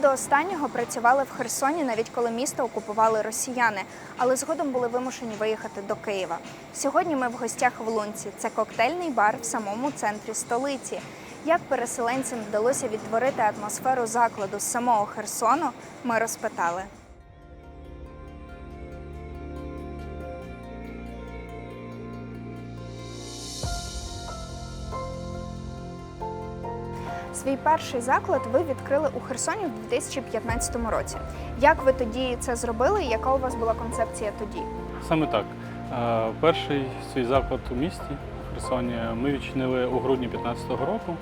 до останнього працювали в Херсоні, навіть коли місто окупували росіяни, але згодом були вимушені виїхати до Києва. Сьогодні ми в гостях в Лунці. Це коктейльний бар в самому центрі столиці. Як переселенцям вдалося відтворити атмосферу закладу з самого Херсону, ми розпитали. Свій перший заклад ви відкрили у Херсоні в 2015 році. Як ви тоді це зробили? Яка у вас була концепція тоді? Саме так. Е, Перший свій заклад у місті у Херсоні ми відчинили у грудні 2015 року.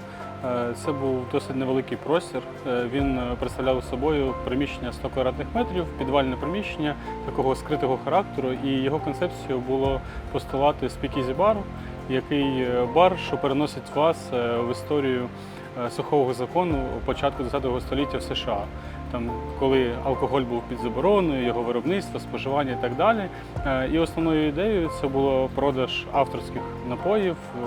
Е, Це був досить невеликий простір. Е, Він представляв собою приміщення 100 квадратних метрів, підвальне приміщення такого скритого характеру, і його концепцією було постулати спікізі бару, який бар, що переносить вас в історію сухого закону початку ХХ століття в США. Там, коли алкоголь був під забороною, його виробництво, споживання і так далі. Е, І основною ідеєю це було продаж авторських напоїв е,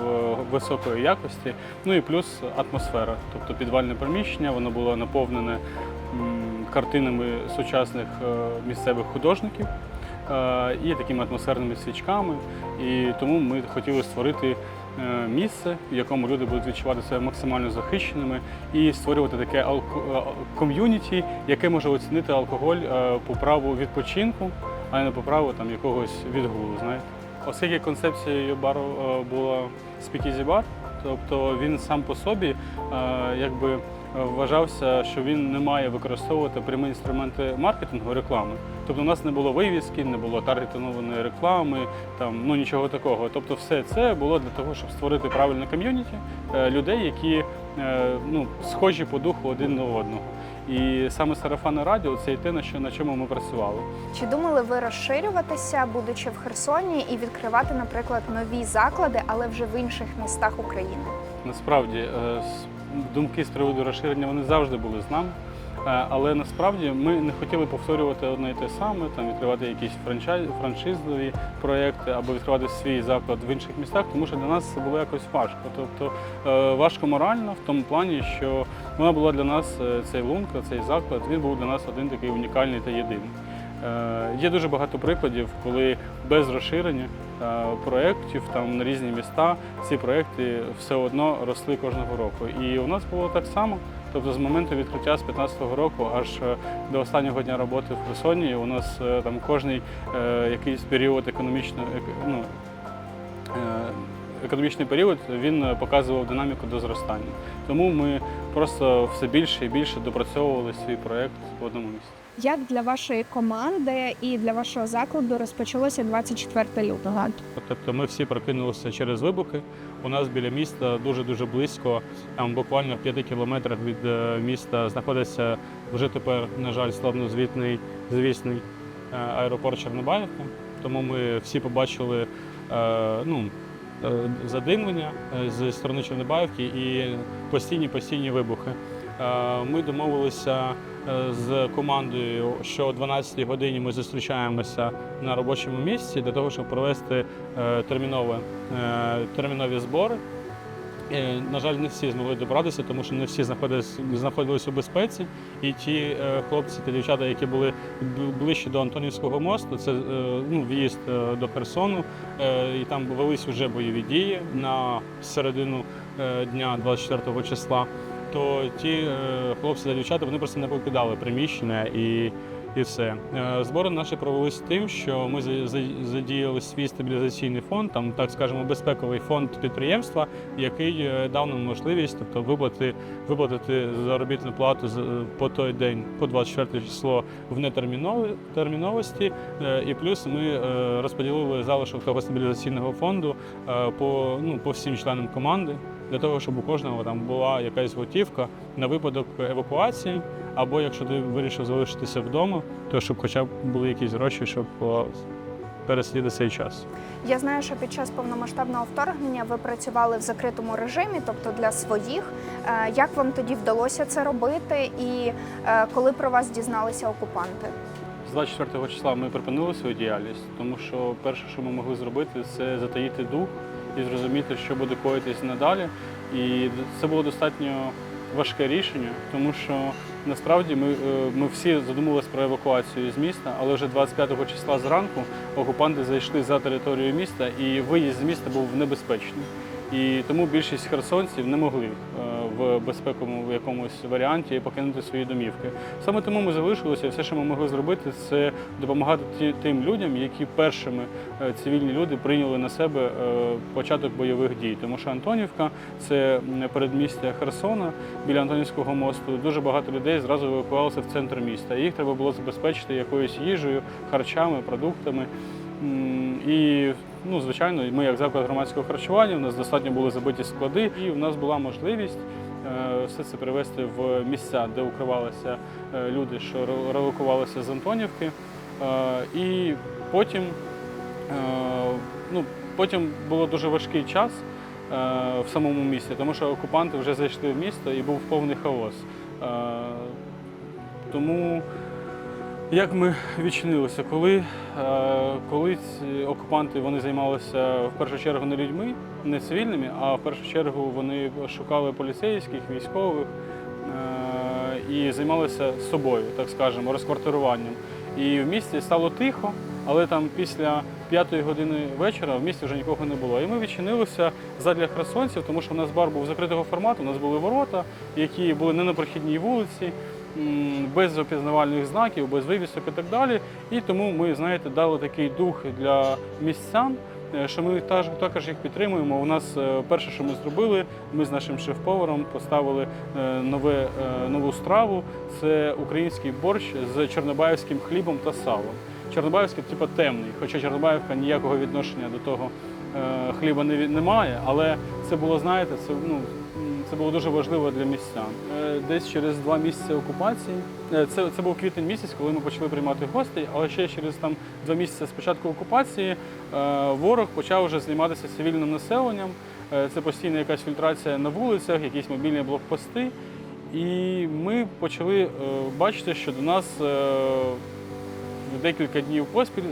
високої якості, ну і плюс атмосфера, тобто підвальне приміщення, воно було наповнене картинами сучасних е, місцевих художників е, і такими атмосферними свічками. І тому ми хотіли створити е, місце, в якому люди будуть відчувати себе максимально захищеними, і створювати таке е, ком'юніті, яке може оцінити алкоголь е, по праву відпочинку, а не по праву там якогось відгулу. Знаєте, оскільки концепцією бару е, була спікізі бар, тобто він сам по собі е, якби. Вважався, що він не має використовувати прямі інструменти маркетингу реклами. Тобто у нас не було вивіски, не було таргетованої реклами, там ну нічого такого. Тобто, все це було для того, щоб створити правильне ком'юніті е, людей, які е, ну, схожі по духу один на одного. І саме сарафанне радіо це і те, на що на чому ми працювали. Чи думали ви розширюватися, будучи в Херсоні, і відкривати, наприклад, нові заклади, але вже в інших містах України? Насправді е, думки з приводу розширення вони завжди були з нами. Е, Але насправді ми не хотіли повторювати одне і те саме, там відкривати якісь франшизові проекти або відкривати свій заклад в інших містах, тому що для нас це було якось важко. Тобто е, важко морально в тому плані, що вона була для нас е, цей лунка, цей заклад, він був для нас один такий унікальний та єдиний. Е, Є дуже багато прикладів, коли без розширення е, проєктів там на різні міста ці проєкти все одно росли кожного року. І у нас було так само. Тобто з моменту відкриття з 15-го року аж е, до останнього дня роботи в Херсоні у нас там кожний якийсь період економічно ек- ну, економічний період він показував динаміку до зростання. Тому ми просто все більше і більше допрацьовували свій проєкт в одному місці. Як для вашої команди і для вашого закладу розпочалося 24 лютого? Тобто ми всі прокинулися через вибухи. У нас біля міста дуже-дуже близько, там буквально в 5 кілометрах від е, міста знаходиться вже тепер, на жаль, славнозвітний звісний е, аеропорт Чорнобаївка. Тому ми всі побачили е, ну, задимлення е, з сторони Чорнобаївки і постійні постійні вибухи. Е, Ми домовилися е, з командою, що о 12-й годині ми зустрічаємося на робочому місці для того, щоб провести е, термінове, термінові збори. На жаль, не всі змогли добратися, тому що не всі знаходились, знаходились у безпеці. І ті хлопці та дівчата, які були ближче до Антонівського мосту, це ну, в'їзд до Херсону, і там велись вже бойові дії на середину дня 24 числа. То ті е, хлопці та дівчата вони просто не покидали приміщення і, і все. Е, Збори наші провелись тим, що ми за- за- задіяли свій стабілізаційний фонд, там так скажемо, безпековий фонд підприємства, який е, дав нам можливість, тобто виплати, виплатити заробітну плату з- по той день, по 24 число в нетермінові- терміновості. Е, І плюс ми розподілили залишок того стабілізаційного фонду по, ну, по всім членам команди для того, щоб у кожного там була якась готівка на випадок евакуації, або якщо ти вирішив залишитися вдома, то щоб хоча б були якісь гроші, щоб о, пересидіти цей час. Я знаю, що під час повномасштабного вторгнення ви працювали в закритому режимі, тобто для своїх. Е, Як вам тоді вдалося це робити, і е, коли про вас дізналися окупанти? З 24 числа ми припинили свою діяльність, тому що перше, що ми могли зробити, це затаїти дух і зрозуміти, що буде коїтись надалі. І це було достатньо важке рішення, тому що Насправді ми, е, ми всі задумувалися про евакуацію з міста, але вже 25 числа зранку окупанти зайшли за територію міста і виїзд з міста був небезпечний. І тому більшість херсонців не могли е, в безпековому якомусь варіанті і покинути свої домівки. Саме тому ми залишилися, все, що ми могли зробити, це допомагати тим людям, які першими е, цивільні люди прийняли на себе е, початок бойових дій. Тому що Антонівка це передмістя Херсона біля Антонівського мосту. Дуже багато людей зразу евакуювалося в центр міста. Їх треба було забезпечити якоюсь їжею, харчами, продуктами. І, ну, звичайно, ми, як заклад громадського харчування, у нас достатньо були забиті склади, і в нас була можливість все це привезти в місця, де укривалися е, люди, що релокувалися з Антонівки. Е, І потім, е, ну, потім було дуже важкий час е, в самому місті, тому що окупанти вже зайшли в місто і був повний хаос. Е, Тому як ми відчинилися, коли, е, коли ці окупанти вони займалися в першу чергу не людьми, не цивільними, а в першу чергу вони шукали поліцейських, військових е, і займалися собою, так скажемо, розквартируванням. І в місті стало тихо, але там після п'ятої години вечора в місті вже нікого не було. І ми відчинилися задля херсонців, тому що у нас бар був закритого формату, у нас були ворота, які були не на прохідній вулиці, без опізнавальних знаків, без вивісок і так далі. І тому ми, знаєте, дали такий дух для містян. е, Що ми також їх підтримуємо. У нас е, перше, що ми зробили, ми з нашим шеф-поваром поставили е, нове, нову страву. Це український борщ з чорнобаївським хлібом та салом. Чорнобаївський, типу, темний, хоча Чорнобаївка ніякого відношення до того хліба не, від- не але це було, знаєте, це, ну, це було дуже важливо для містян. Е, Десь через два місяці окупації, е, це, це був квітень місяць, коли ми почали приймати гостей, але ще через там, два місяці з початку окупації е, ворог почав вже займатися цивільним населенням. Це постійна якась фільтрація на вулицях, якісь мобільні блокпости. І ми почали бачити, що до нас декілька днів поспіль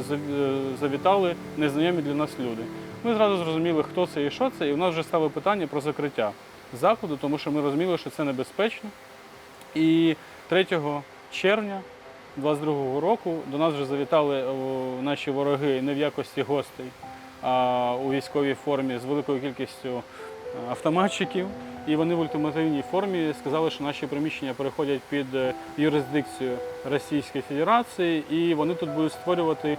завітали незнайомі для нас люди. Ми зразу зрозуміли, хто це і що це, і в нас вже стало питання про закриття закладу, тому що ми розуміли, що це небезпечно. І 3 червня 22-го року до нас вже завітали наші вороги не в якості гостей, а у військовій формі з великою кількістю е, автоматчиків. І вони в ультимативній формі сказали, що наші приміщення переходять під е, юрисдикцію Російської Федерації, і вони тут будуть створювати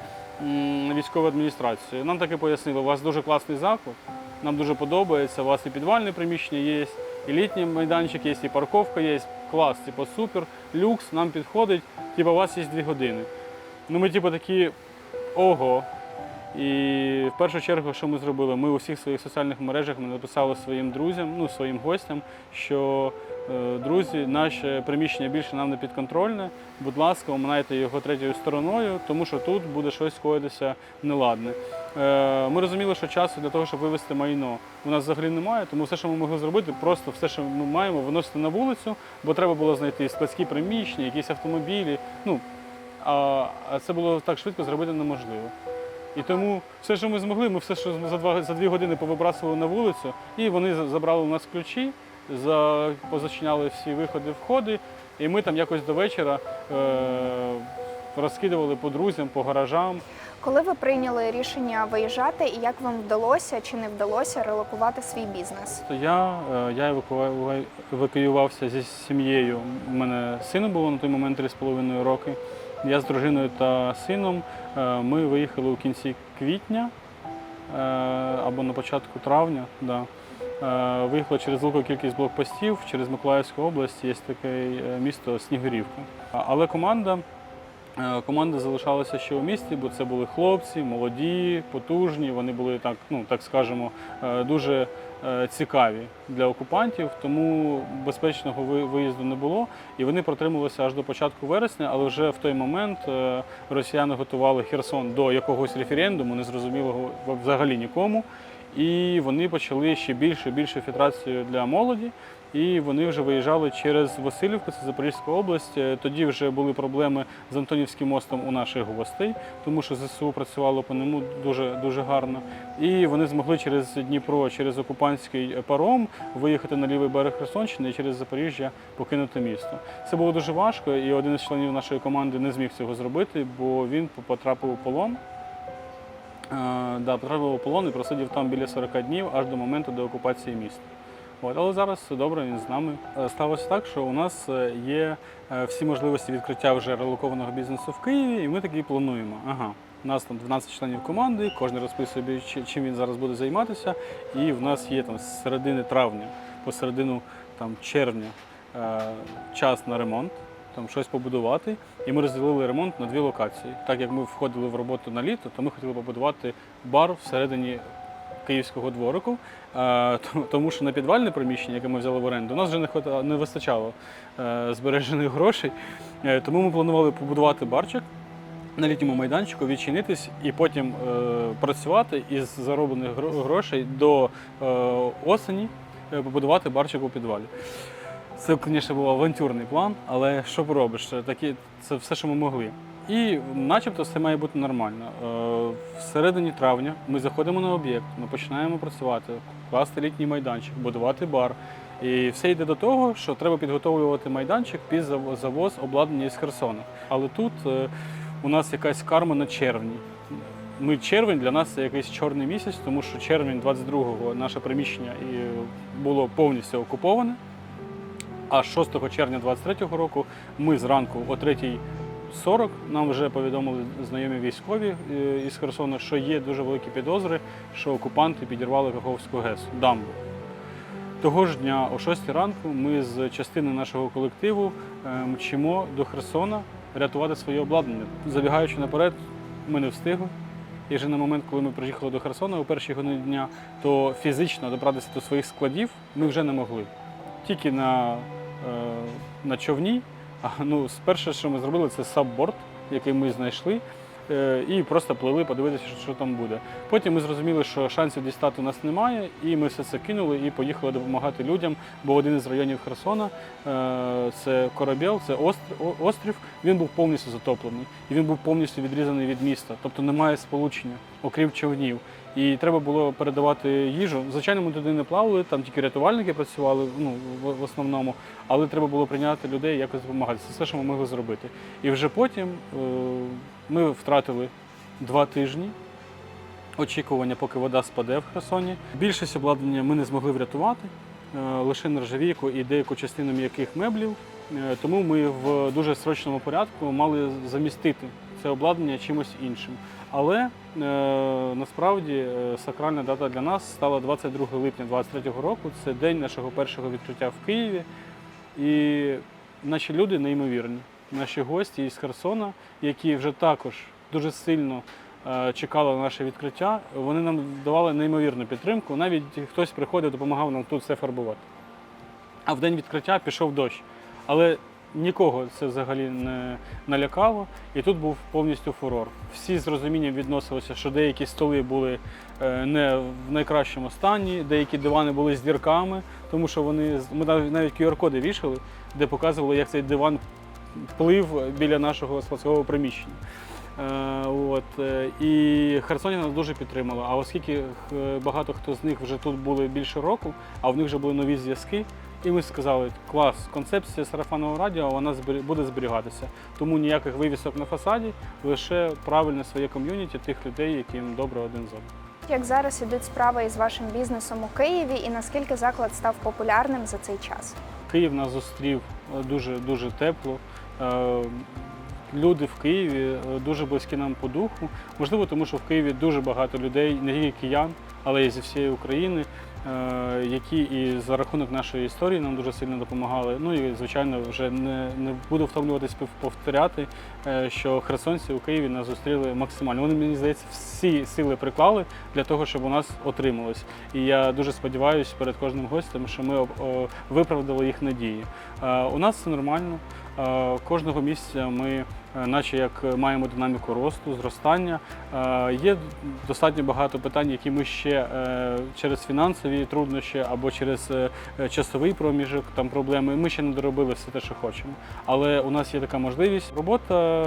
військову адміністрацію. Нам таки пояснили, у вас дуже класний заклад, нам дуже подобається, у вас і підвальне приміщення є, і літній майданчик є, і парковка є. Клас, типу супер, люкс, нам підходить, типу, у вас є дві години. Ну ми типу такі ого. І в першу чергу, що ми зробили? Ми у всіх своїх соціальних мережах ми написали своїм друзям, ну своїм гостям, що е, друзі, наше приміщення більше нам не підконтрольне. Будь ласка, оминайте його третьою стороною, тому що тут буде щось коїтися неладне. Е, ми розуміли, що часу для того, щоб вивезти майно, у нас взагалі немає, тому все, що ми могли зробити, просто все, що ми маємо, виносити на вулицю, бо треба було знайти складські приміщення, якісь автомобілі. Ну, а, а це було так швидко зробити неможливо. І тому все, що ми змогли, ми все, що за два за дві години повибрасували на вулицю, і вони забрали у нас ключі, за, позачиняли всі виходи, входи, і ми там якось до вечора е, розкидували по друзям, по гаражам. Коли ви прийняли рішення виїжджати, і як вам вдалося чи не вдалося релокувати свій бізнес? Я, е, я евакуювався зі сім'єю. У мене сину було на той момент 3,5 роки. Я з дружиною та сином. е, Ми виїхали у кінці квітня е, або на початку травня. Да. Виїхали через велику кількість блокпостів, через Миколаївську область є таке місто Снігурівка. Але команда, команда залишалася ще у місті, бо це були хлопці, молоді, потужні. Вони були так, ну так скажемо, е, дуже е, цікаві для окупантів, тому безпечного виїзду не було. І вони протрималися аж до початку вересня, але вже в той момент е, росіяни готували Херсон до якогось референдуму, незрозумілого взагалі нікому. І вони почали ще більше більше фільтрацію для молоді. І вони вже виїжджали через Васильівку, це Запорізька область. Е, Тоді вже були проблеми з Антонівським мостом у наших гостей, тому що ЗСУ працювало по ньому дуже дуже гарно. І вони змогли через Дніпро, через окупантський паром виїхати на лівий берег Херсонщини і через Запоріжжя покинути місто. Це було дуже важко, і один із членів нашої команди не зміг цього зробити, бо він потрапив у полон. Е, да, потрапив у полон і просидів там біля 40 днів аж до моменту деокупації міста. От, але зараз добре, він з нами. Е, Сталося так, що у нас е, є е, всі можливості відкриття вже релокованого бізнесу в Києві, і ми таки плануємо. Ага, у нас там 12 членів команди, кожен розписує, чим він зараз буде займатися. І в нас є там з середини травня по середину там, червня час на ремонт там щось побудувати. І ми розділили ремонт на дві локації. Так як ми входили в роботу на літо, то ми хотіли побудувати бар всередині київського дворику, е, тому що на підвальне приміщення, яке ми взяли в оренду, у нас вже не вистачало е, збережених грошей. Е, Тому ми планували побудувати барчик. На літньому майданчику відчинитись і потім працювати із зароблених грошей до осені побудувати барчик у підвалі. Це, звісно, був авантюрний план, але що поробиш? Це все, що ми могли. І начебто все має бути нормально. Е, В середині травня ми заходимо на об'єкт, ми починаємо працювати, класти літній майданчик, будувати бар. І все йде до того, що треба підготовлювати майданчик під завоз обладнання із Херсона. Але тут е, у нас якась карма на червні. Ми червень для нас це якийсь чорний місяць, тому що червень 22-го наше приміщення було повністю окуповане. А 6 червня 23-го року ми зранку о 3.40 нам вже повідомили знайомі військові е, із Херсона, що є дуже великі підозри, що окупанти підірвали Каховську ГЕС дамбу. Того ж дня, о 6 ранку, ми з частини нашого колективу е, мчимо до Херсона рятувати своє обладнання. Забігаючи наперед, ми не встигли. І вже на момент, коли ми приїхали до Херсона у першій годині дня, то фізично добратися до своїх складів ми вже не могли. Тільки на, е, на човні. Ну, перше, що ми зробили, це сабборд, який ми знайшли, і просто плили подивитися, що, там буде. Потім ми зрозуміли, що шансів дістати у нас немає, і ми все це кинули і поїхали допомагати людям. Бо один із районів Херсона е, це Корабєл, це остр- острів. Він був повністю затоплений, і він був повністю відрізаний від міста, тобто немає сполучення, окрім човнів. І треба було передавати їжу. Звичайно, ми туди не плавали, там тільки рятувальники працювали ну, в, в основному, але треба було прийняти людей, якось допомагати. Це все, що ми могли зробити. І вже потім е, ми втратили два тижні очікування, поки вода спаде в Херсоні. Більшість обладнання ми не змогли врятувати, е, лише нержавійку і деяку частину м'яких меблів. Е, Тому ми в дуже срочному порядку мали замістити це обладнання чимось іншим. Але е, насправді сакральна дата для нас стала 22 липня 2023 року. Це день нашого першого відкриття в Києві. І наші люди неймовірні. Наші гості із Херсона, які вже також дуже сильно е, чекали на наше відкриття, вони нам давали неймовірну підтримку. Навіть хтось приходив, допомагав нам тут все фарбувати. А в день відкриття пішов дощ. Але нікого це взагалі не налякало. І тут був повністю фурор. Всі з розумінням відносилися, що деякі столи були е, не в найкращому стані, деякі дивани були з дірками, тому що вони ми навіть QR-коди вішали, де показували, як цей диван плив біля нашого складського приміщення. Е, От, е, і Херсоні нас дуже підтримала. А оскільки е, багато хто з них вже тут були більше року, а в них вже були нові зв'язки, і ми сказали, клас, концепція сарафанного радіо вона буде зберігатися. Тому ніяких вивісок на фасаді, лише правильне своє ком'юніті тих людей, яким добре один з одним. Як зараз ідуть справи із вашим бізнесом у Києві, і наскільки заклад став популярним за цей час? Київ нас зустрів е, дуже дуже тепло. Е, Люди в Києві е, дуже близькі нам по духу. Можливо, тому що в Києві дуже багато людей, не тільки киян, але й зі всієї України, які і за рахунок нашої історії нам дуже сильно допомагали. Ну і звичайно, вже не, не буду втомлюватись повторяти, е, що херсонці у Києві нас зустріли максимально. Вони, мені здається, всі сили приклали для того, щоб у нас отрималось. І я дуже сподіваюся перед кожним гостем, що ми виправдали їх надії. Е, У нас все нормально. Е, Кожного місяця ми, е, наче як маємо динаміку росту, зростання. Е, Є достатньо багато питань, які ми ще через фінансові труднощі або через часовий проміжок, там проблеми. Ми ще не доробили все те, що хочемо. Але у нас є така можливість. Робота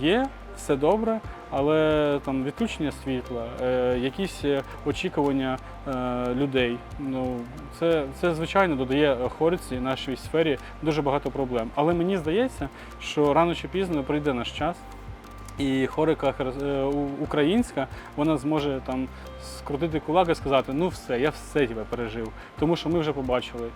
є, все добре, але там відключення світла, е, якісь е, очікування е, людей. Ну, це, це звичайно додає хориці нашій сфері дуже багато проблем. Але мені здається, що рано чи пізно прийде наш час. І хорика українська, вона зможе там скрутити кулак і сказати: ну все, я все тебе пережив. Тому що ми вже побачили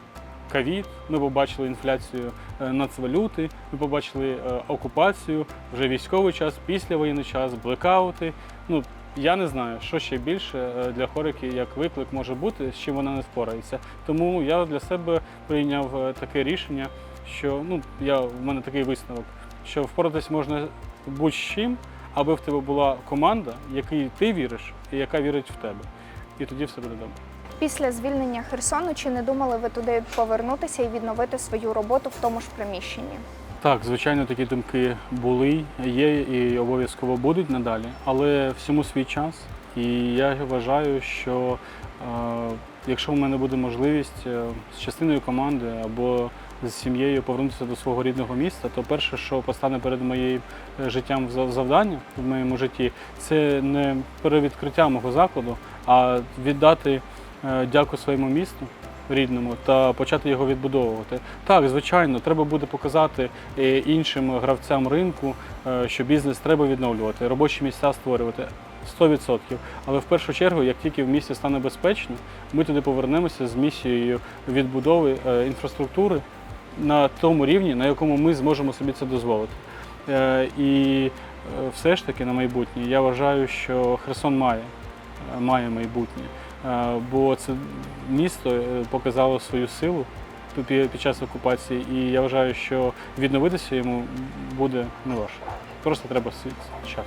ковід, ми побачили інфляцію е, нацвалюти, ми побачили е, окупацію, вже військовий час, післявоєнний час, блекаути. Ну я не знаю, що ще більше е, для хорики як виклик може бути, з чим вона не впорається. Тому я для себе прийняв таке рішення, що ну я в мене такий висновок, що впоратись можна будь-чим, аби в тебе була команда, якій ти віриш і яка вірить в тебе. І тоді все буде добре. Після звільнення Херсону чи не думали ви туди повернутися і відновити свою роботу в тому ж приміщенні? Так, звичайно, такі думки були, є і обов'язково будуть надалі, але всьому свій час. І я вважаю, що е, якщо в мене буде можливість е, з частиною команди або з сім'єю повернутися до свого рідного міста, то перше, що постане перед моїм е, життям завдання в моєму житті, це не перевідкриття мого закладу, а віддати дяку своєму місту рідному та почати його відбудовувати. Так, звичайно, треба буде показати е, іншим гравцям ринку, е, що бізнес треба відновлювати, робочі місця створювати. 100%. Але в першу чергу, як тільки в місті стане безпечно, ми туди повернемося з місією відбудови е, інфраструктури на тому рівні, на якому ми зможемо собі це дозволити. Е, І е, все ж таки на майбутнє я вважаю, що Херсон має, е, має майбутнє. Е, бо це місто е, показало свою силу пі- під час окупації, і я вважаю, що відновитися йому буде не важко. Просто треба час.